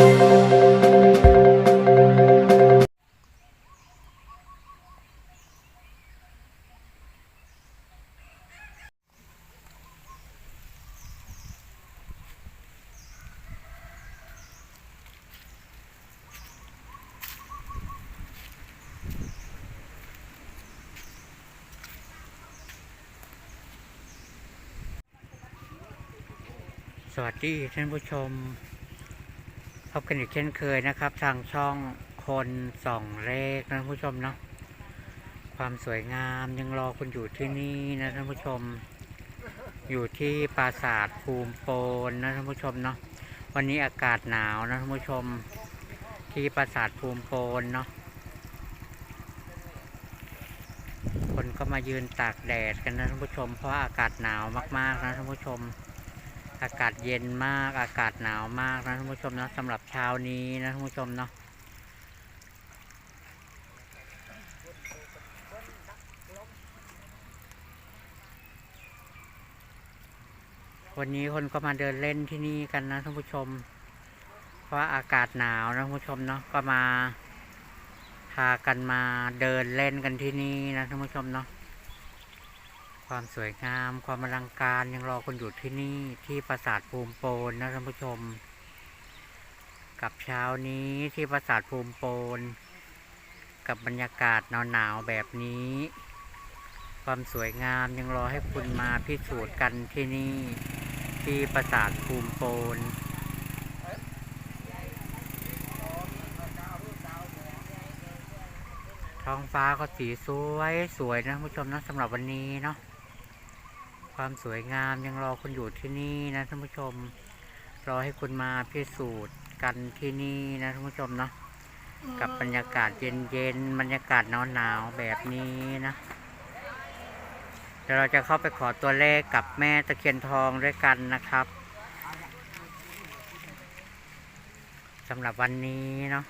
สวัสดีท่านผู้ชม พบกันอีกเช่นเคยนะครับ ทางช่องคนส่องเลขนะท่านผู้ชมเนาะความสวยงามยังรอคุณอยู่ที่นี่นะท่านผู้ชม อยู่ที่ปราสาทภูมิโปนนะท่านผู้ชมเนาะวันนี้อากาศหนาวนะท่านผู้ชม ที่ปราสาทภูมิโปนเนาะคนก็มายืนตากแดดกันนะท่านผู้ชม เพราะอากาศหนาวมากๆนะท่านผู้ชม อากาศเย็นมากอากาศหนาวมากนะท่านผู้ชมนะสำหรับเช้านี้นะท่านผู้ชมเนาะวันนี้คนก็มาเดินเล่นที่นี่กันนะท่านผู้ชม เพราะอากาศหนาวนะท่านผู้ชมเนาะก็มาพากันมาเดินเล่นกันที่นี่นะท่านผู้ชมเนาะ ความสวยงาม ความอลังการยังรอคนอยู่ที่นี่ที่ปราสาทภูมิโปนนะท่านผู้ชม กับเช้านี้ที่ปราสาทภูมิโปน กับบรรยากาศหนาวๆแบบนี้ ความสวยงามยังรอให้คุณมาพิสูจน์กันที่นี่ที่ปราสาทภูมิโปนท้องฟ้าก็สีสวยสวยนะท่านผู้ชมนะสำหรับวันนี้เนาะ ความสวยงามยังรอคุณอยู่ที่นี่นะท่านผู้ชม รอให้คุณมาพิสูจน์กันที่นี่นะท่านผู้ชมเนาะกับบรรยากาศเย็นๆบรรยากาศหนาวๆแบบนี้นะเดี๋ยวเราจะเข้าไปขอตัวเลขกับแม่ตะเคียนทองด้วยกันนะครับสำหรับวันนี้เนาะ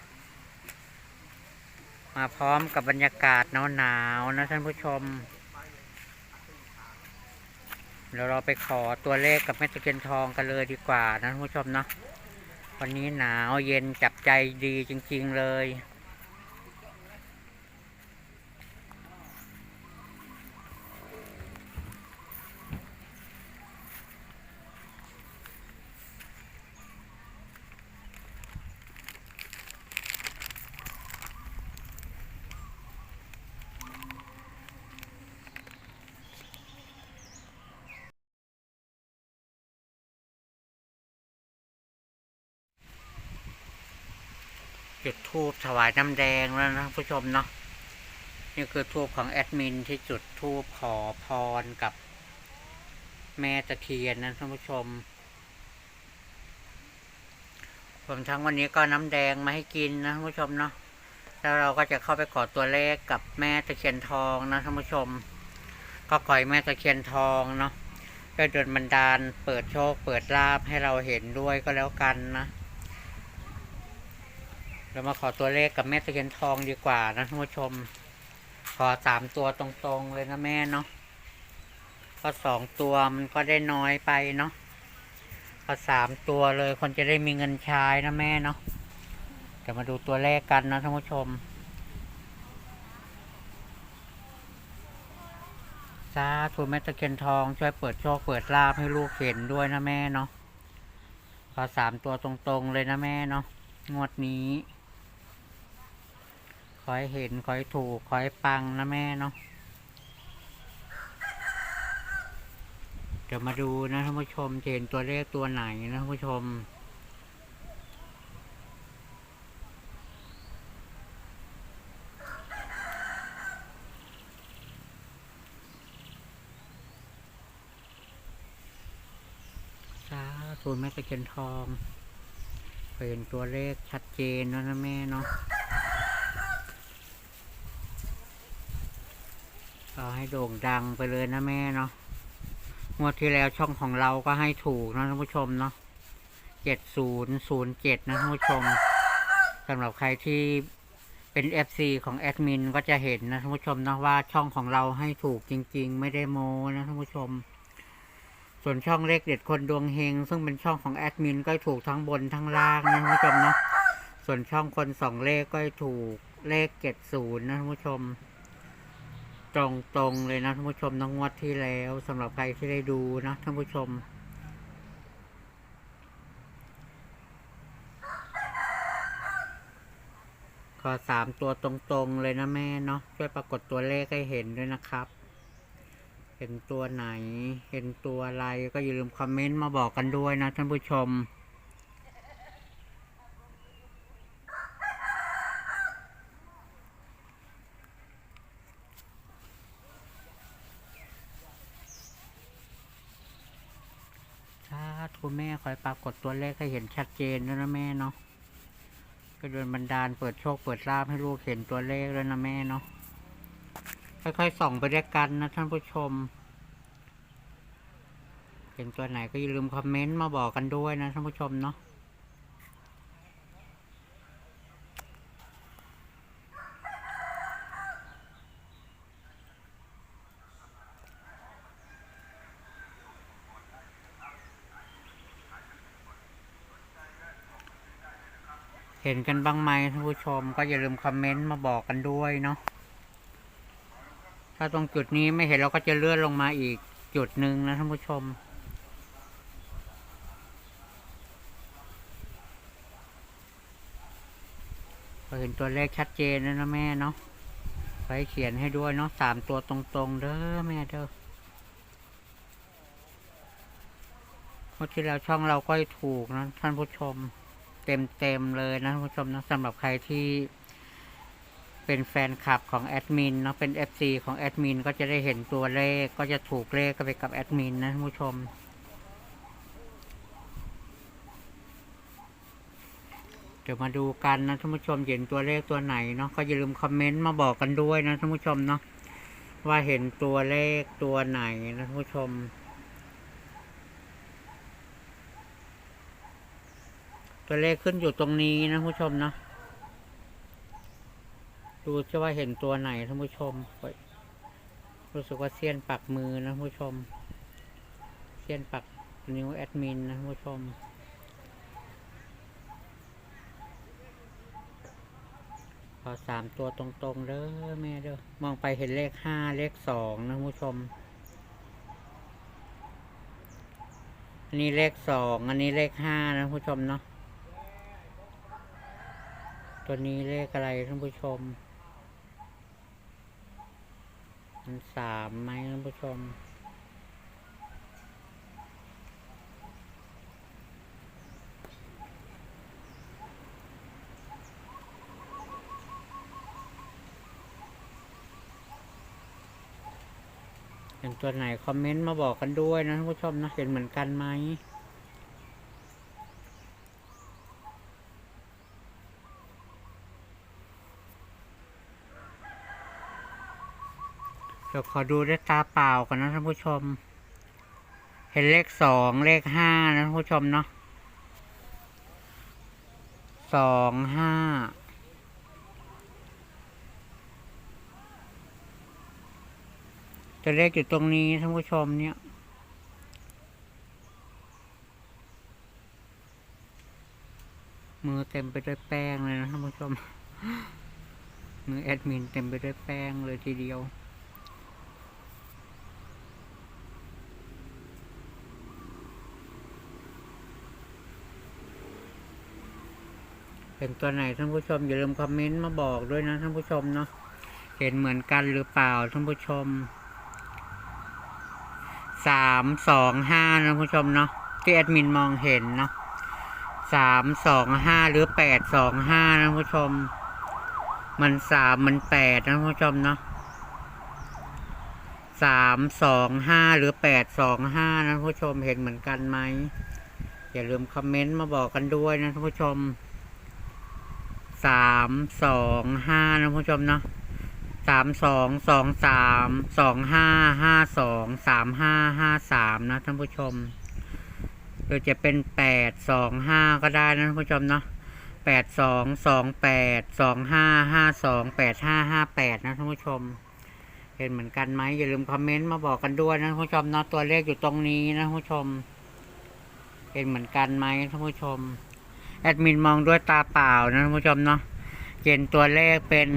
มาพร้อมกับบรรยากาศหนาวๆนะท่านผู้ชม เดี๋ยวเราไปขอตัวเลขกับแม่ตะเคียนทองกันเลยดีกว่านะท่านผู้ชมเนาะวันนี้หนาวเย็นจับใจดีจริง ๆเลย จุดทูบถวายน้ำแดงแล้วนะผู้ชมเนาะนี่คือทูบของแอดมินที่จุดทูบขอพรกับแม่ตะเคียนนะท่านผู้ชมรวมทั้งวันนี้ก็น้ำแดงมาให้กินนะท่านผู้ชมเนาะแล้วเราก็จะเข้าไปขอตัวเลขกับแม่ตะเคียนทองนะท่านผู้ชม ก็ขอให้แม่ตะเคียนทองเนาะก็โดนบันดาลเปิดโชคเปิดลาบให้เราเห็นด้วยก็แล้วกันนะ เรามาขอตัวเลขกับแม่ตะเคียนทองดีกว่านะท่านผู้ชม ขอสามตัวตรงๆเลยนะแม่เนาะก็สองตัวมันก็ได้น้อยไปเนาะขอสามตัวเลยคนจะได้มีเงินใช้นะแม่เนาะเดี๋ยวมาดูตัวเลขกันนะท่านผู้ชมสาธุแม่ตะเคียนทองช่วยเปิดโชคเปิดลาภให้ลูกเห็นด้วยนะแม่เนาะขอสามตัวตรงๆเลยนะแม่เนาะงวดนี้ ขอให้เห็น ขอให้ถูก ขอให้ปังนะแม่เนาะ เดี๋ยวมาดูนะท่านผู้ชมเห็นตัวเลขตัวไหนนะท่านผู้ชมสาธุแม่ตะเคียนทองเห็นตัวเลขชัดเจนแล้วนะแม่เนาะ เอาให้โด่งดังไปเลยนะแม่เนาะงวดที่แล้วช่องของเราก็ให้ถูกนะท่านผู้ชมเนาะเจ็ดศูนย์ศูนย์เจ็ดนะท่านผู้ชมสำหรับใครที่เป็น FC ของแอดมินก็จะเห็นนะท่านผู้ชมนะว่าช่องของเราให้ถูกจริง ๆ ไม่ได้โมนะท่านผู้ชม ส่วนช่องเลขเด็ดคนดวงเฮงซึ่งเป็นช่องของแอดมินก็ถูกทั้งบนทั้งล่างนะท่านผู้ชมเนาะส่วนช่องคนสองเลขก็ถูกเลขเจ็ดศูนย์นะท่านผู้ชม ตรงตรงๆเลยนะท่านผู้ชมน้องงวดที่แล้วสำหรับใครที่ได้ดูนะท่านผู้ชมก็สามตัวตรงๆเลยนะแม่เนาะช่วยปรากฏตัวเลขให้เห็นด้วยนะครับ เห็นตัวไหน เห็นตัวอะไรก็อย่าลืมคอมเมนต์มาบอกกันด้วยนะท่านผู้ชม ถ้า คุณแม่คอยปรากฏตัวเลขให้เห็นชัดเจนด้วยนะแม่เนาะก็โดนบันดาลเปิดโชคเปิดลาภให้ลูกเห็นตัวเลขด้วยนะแม่เนาะค่อยๆส่องไปด้วยกันนะท่านผู้ชม เห็นตัวไหนก็อย่าลืมคอมเมนต์มาบอกกันด้วยนะท่านผู้ชมเนาะ ห็นกันบ้างไหมท่านผู้ชมก็อย่าลืมคอมเมนต์มาบอกกันด้วยเนาะถ้าตรงจุดนี้ไม่เห็นเราก็จะเลื่อนลงมาอีกจุดหนึ่งนะท่านผู้ชมเห็นตัวเลขชัดเจนแล้วนะแม่เนาะไปเขียนให้ด้วยเนาะสามตัวตรงๆเด้อแม่เด้อเมื่อที่แล้วช่องเราก็ถูกนะท่านผู้ชม เต็มๆเลยนะท่านผู้ชมนะสำหรับใครที่เป็นแฟนคลับของแอดมินเนาะเป็น FC ของแอดมินก็จะได้เห็นตัวเลขก็จะถูกเลขกันไปกับแอดมินนะท่านผู้ชม เดี๋ยวมาดูกันนะท่านผู้ชมเห็นตัวเลขตัวไหนเนาะก็อย่าลืมคอมเมนต์มาบอกกันด้วยนะท่านผู้ชมเนาะว่าเห็นตัวเลขตัวไหนนะท่านผู้ชม ตัวเลขขึ้นอยู่ตรงนี้นะผู้ชมเนาะดูจะว่าเห็นตัวไหนท่านผู้ชม รู้สึกว่าเสียนปักมือนะผู้ชมเสียนปักนิ้วแอดมินนะผู้ชมพอสามตัวตรงๆเด้อแม่เด้อมองไปเห็นเลขห้าเลขสองนะผู้ชม อันนี้เลขสองอันนี้เลขห้านะผู้ชมเนาะ ตัวนี้เลขอะไรท่านผู้ชม มันสามไหมท่านผู้ชมเห็นตัวไหน คอมเมนต์มาบอกกันด้วยนะท่านผู้ชมนะ เห็นเหมือนกันไหม เดี๋ยวขอดูด้วยตาเปล่ากันนะท่านผู้ชม เห็นเลขสองเลขห้านะท่านผู้ชมเนาะสองห้าตัวเลขอยู่ตรงนี้ท่านผู้ชมเนี่ยมือเต็มไปด้วยแป้งเลยนะท่านผู้ชม มือแอดมินเต็มไปด้วยแป้งเลยทีเดียว เป็นตัวไหนท่านผู้ชมอย่าลืมคอมเมนต์มาบอกด้วยนะท่านผู้ชมเนาะเห็นเหมือนกันหรือเปล่าท่านผู้ชมสามสองห้านะท่านผู้ชมเนาะที่แอดมินมองเห็นเนาะสามสองห้าหรือแปดสองห้านะท่านผู้ชม มันสามมันแปดนะท่านผู้ชมเนาะสามสองห้าหรือแปดสองห้านะท่านผู้ชมเห็นเหมือนกันไหมอย่าลืมคอมเมนต์มาบอกกันด้วยนะท่านผู้ชม สามสองห้านะผู้ชมเนาะสามสองสองสามสองห้าห้าสองสามห้าห้าสามนะท่านผู้ชมหรือจะเป็นแปดสองห้าก็ได้นะท่านผู้ชมเนาะแปดสองสองแปดสองห้าห้าสองแปดห้าห้าแปดนะท่านผู้ชม เห็นเหมือนกันไหมอย่าลืมคอมเมนต์มาบอกกันด้วยนะท่านผู้ชมเนาะตัวเลขอยู่ตรงนี้นะท่านผู้ชม เห็นเหมือนกันไหมท่านผู้ชม แอดมินมองด้วยตาเปล่านะท่านผู้ชมเนาะเกณฑ์ตัวเลขเป็น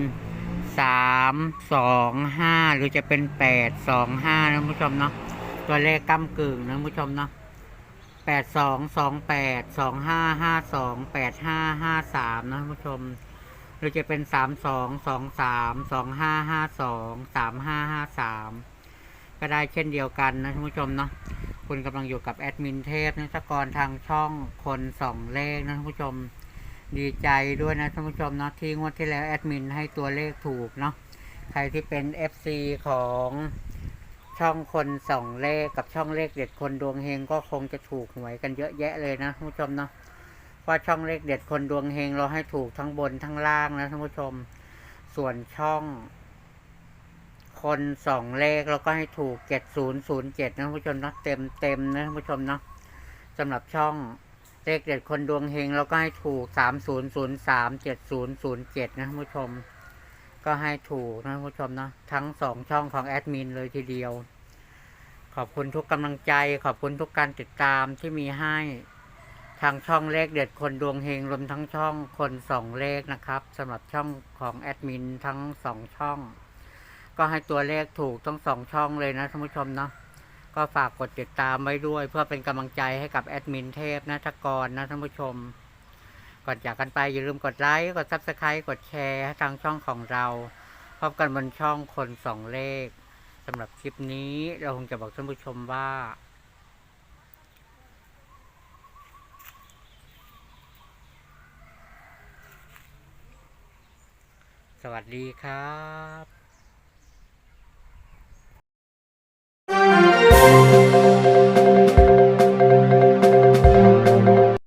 สามสองห้าหรือจะเป็นแปดสองห้านะท่านผู้ชมเนาะตัวเลขก้ากึ่งนะท่านผู้ชมเนาะแปดสองสองแปดสองห้าห้าสองแปดห้าห้าสามนะท่านผู้ชมหรือจะเป็นสามสองสองสามสองห้าห้าสองสามห้าห้าสาม ก็ได้เช่นเดียวกันนะท่านผู้ชมเนาะคุณกำลังอยู่กับแอดมินเทพนักกรทางช่องคนสองเลขนะท่านผู้ชมดีใจด้วยนะท่านผู้ชมเนาะที่งวดที่แล้วแอดมินให้ตัวเลขถูกเนาะใครที่เป็น FC ของช่องคนสองเลขกับช่องเลขเด็ดคนดวงเฮงก็คงจะถูกหวยกันเยอะแยะเลยนะท่านผู้ชมเนาะว่าช่องเลขเด็ดคนดวงเฮงเราให้ถูกทั้งบนทั้งล่างนะท่านผู้ชม ส่วนช่อง คนสองเลขเราก็ให้ถูกเจ็ดศูนย์ศูนย์เจ็ดนะท่านผู้ชมนะเต็มเต็มนะท่านผู้ชมเนาะสำหรับช่องเลขเด็ดคนดวงเฮงเราก็ให้ถูกสามศูนย์ศูนย์สามเจ็ดศูนย์ศูนย์เจ็ดนะท่านผู้ชม ก็ให้ถูกนะท่านผู้ชมเนาะทั้งสองช่องของแอดมินเลยทีเดียว ขอบคุณทุกกำลังใจ ขอบคุณทุกการติดตามที่มีให้ทางช่องเลขเด็ดคนดวงเฮงรวมทั้งช่องคนสองเลขนะครับสำหรับช่องของแอดมินทั้งสองช่อง ก็ให้ตัวเลขถูกทั้งสองช่องเลยนะท่านผู้ชมเนาะก็ฝากกดติดตามไว้ด้วย เพื่อเป็นกำลังใจให้กับแอดมินเทพนะทกรนะท่านผู้ชมก่อนจากกันไปอย่าลืมกดไลค์กดซับสไครต์กดแชร์ให้ทางช่องของเราพบกันบนช่องคนสองเลขสำหรับคลิปนี้เราคงจะบอกท่านผู้ชมว่าสวัสดีครับ you